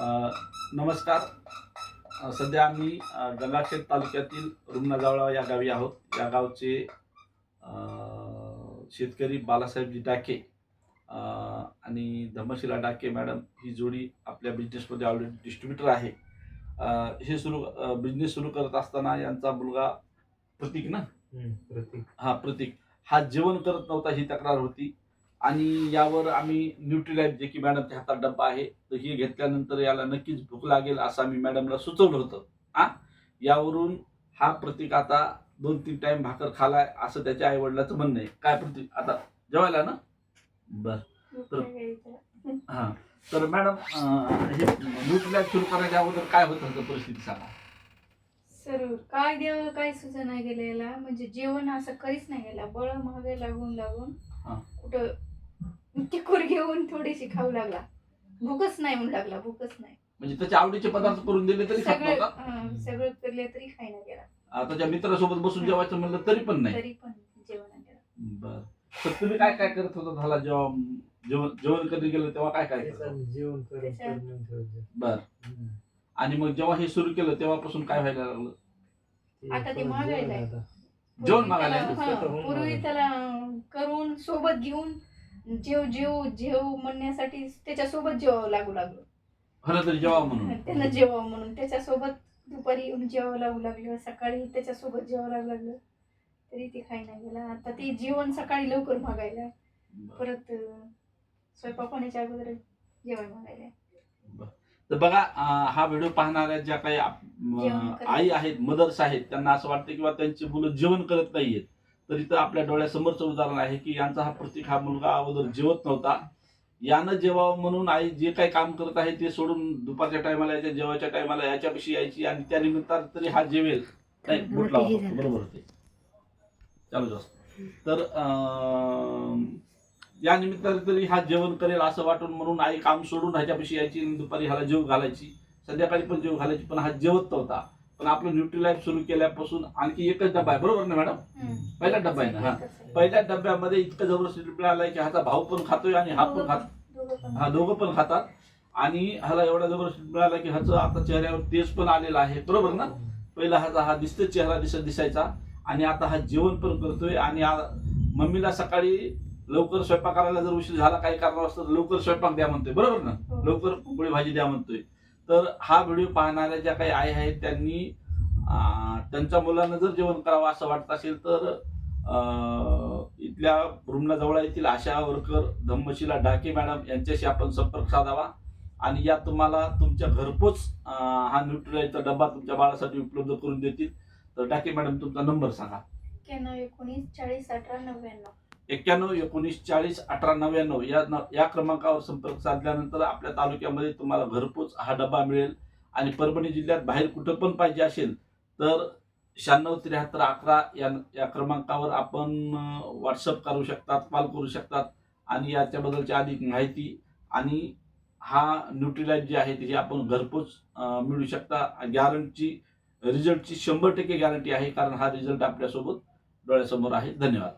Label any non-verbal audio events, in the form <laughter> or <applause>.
नमस्कार. सध्या आम्ही गंगाखेड तालुक्यातील रुग्णाजवळ या गावी आहोत. या गावचे शेतकरी बालासाहेबजी डाके आणि धर्मशिला डाके मॅडम ही जोडी आपल्या बिझनेसमध्ये ऑलरेडी डिस्ट्रीब्युटर आहे. हे सुरू बिझनेस सुरू करत असताना यांचा मुलगा प्रतीक ना? प्रतीक. हा प्रतीक. हा जेवण करत नव्हता ही तक्रार होती. आणि यावर आम्ही न्यूट्रीलाईफ जे की मॅडमच्या हातात डब्बा आहे तर हे घेतल्यानंतर याला नक्कीच भूक लागेल असं आम्ही मॅडमला सुचवलं होतं. हा? यावरून हा प्रतीक आता दोन तीन टाइम भाकर खालाय असं त्याच्या आई वडिलाचं म्हणणं आहे. काय प्रतीक? आता जेवायला ना? बर. तर- हा. तर मॅडम हे न्यूट्रीलाईफ सुरू करायच्या अगोदर काय होतं परिस्थिती सांगा. सर काय देव काय सुचना गेलेला म्हणजे जेवण असं कधीच नाही गेला बळ महागे लागून लागून हा. कुठं टिकूर घेऊन थोडीशी खाऊ लागला. भूकच नाही म्हणू लागला भूकच नाही. म्हणजे त्याच्या आवडीचे पदार्थ करून दिले तरी खात सगळं नव्हता? सगळं केले तरी खायला गेला. अं, त्याच्या मित्रासोबत बसून जेवायचं म्हणलं तरी पण नाही. तरी पण जेवण गेला बर. तर तुम्ही काय काय करत होता झाला जेव्हा जेवण जेवण कधी गेलं तेव्हा काय काय करत जेवण करून त्याच्या- करून ठेवलं. बर. हम्म. आणि मग जेव्हा हे सुरू केलं तेव्हापासून काय व्हायला लागलं? आता ते जेवण आहे. मागायला त्याला-. हं, पूर्वी. त्याला करून सोबत घेऊन जेव जेव जेव म्हणण्यासाठी त्याच्यासोबत जेवावं लागू लागलो. खरं तरी जेव्हा म्हणून. <laughs> त्यांना जेवावं म्हणून. त्याच्यासोबत दुपारी येऊन जेवावं लागू लागलं. सकाळी त्याच्यासोबत जेवावं लागू लागलं. तरी ते नाही गेला आता ते जेवण सकाळी लवकर मागायला. परत अं, स्वयंपाक होण्याच्या अगोदर जेवण मागायला. तर बघा हा व्हिडिओ पाहणाऱ्या ज्या काही आई आहेत मदर्स आहेत त्यांना असं वाटतं किंवा त्यांची मुलं जेवण करत नाहीयेत. तर इथं आपल्या डोळ्यासमोरचं उदाहरण आहे की यांचा हा प्रतीक हा मुलगा अगोदर जेवत नव्हता. यानं जेवावं म्हणून आई जे काही काम करत आहे ते सोडून दुपारच्या टायमाला याच्या जेवायच्या टायमाला याच्यापाशी यायची आणि त्या निमित्तानं तरी हा जेवेल. नाही बरोबर ते चालूच असतं तर या निमित्ताने तरी हा जेवण करेल असं वाटून म्हणून आई काम सोडून ह्याच्यापाशी यायची आणि दुपारी ह्याला जेव घालायची. संध्याकाळी पण जेव घालायची पण हा जेवत नव्हता पण आपलं न्यूट्रीलाईफ सुरू केल्यापासून आणखी एकच डबा आहे. बरोबर ना मॅडम? पहिला डब्बा आहे ना हा पहिल्या डब्यामध्ये इतकं जबरदस्त मिळालंय की ह्याचा भाऊ पण खातोय आणि हा पण खात हा दोघं पण खातात. आणि ह्याला एवढा जबरदस्त मिळाला की ह्याचं आता चेहऱ्यावर तेज पण आलेलं आहे. बरोबर ना? पहिला ह्याचा हा दिसतो चेहरा दिसत दिसायचा. आणि आता हा जेवण पण करतोय आणि मम्मीला सकाळी लवकर स्वयंपाक करायला जर उशीर झाला काही कारण असतं तर लवकर स्वयंपाक द्या म्हणतोय. बरोबर ना? हो. लवकर पोळी भाजी द्या म्हणतोय. तर हा व्हिडिओ पाहणाऱ्या ज्या काही आई आहेत त्यांनी त्यांच्या मुलांना जर जेवण करावं असं वाटत असेल तर इथल्या रुग्णाजवळ येथील आशा वर्कर धम्मशिला डाके मॅडम यांच्याशी आपण संपर्क साधावा. आणि या तुम्हाला तुमच्या घरपोच हा न्यूट्रीलाईचा डबा तुमच्या बाळासाठी उपलब्ध करून देतील. तर डाके मॅडम तुमचा नंबर सांगा. एक्क्याण्णव एकोणीस चाळीस अठरा नव्याण्णव. एक्क्याण्णव एकोणीस चाळीस अठरा नव्याण्णव या न- या क्रमांकावर संपर्क साधल्यानंतर आपल्या तालुक्यामध्ये तुम्हाला घरपोच हा डबा मिळेल. आणि परभणी जिल्ह्यात बाहेर कुठं पण पाहिजे असेल तर शहाण्णव त्र्याहत्तर अकरा या या क्रमांकावर आपण व्हॉट्सअप करू शकतात कॉल करू शकतात. आणि याच्याबद्दलची अधिक माहिती आणि हा न्यूट्रीलाईट जी आहे ती आपण घरपोच मिळू शकता. गॅरंटी रिझल्टची शंभर टक्के गॅरंटी आहे कारण हा रिझल्ट आपल्यासोबत डोळ्यासमोर आहे. धन्यवाद.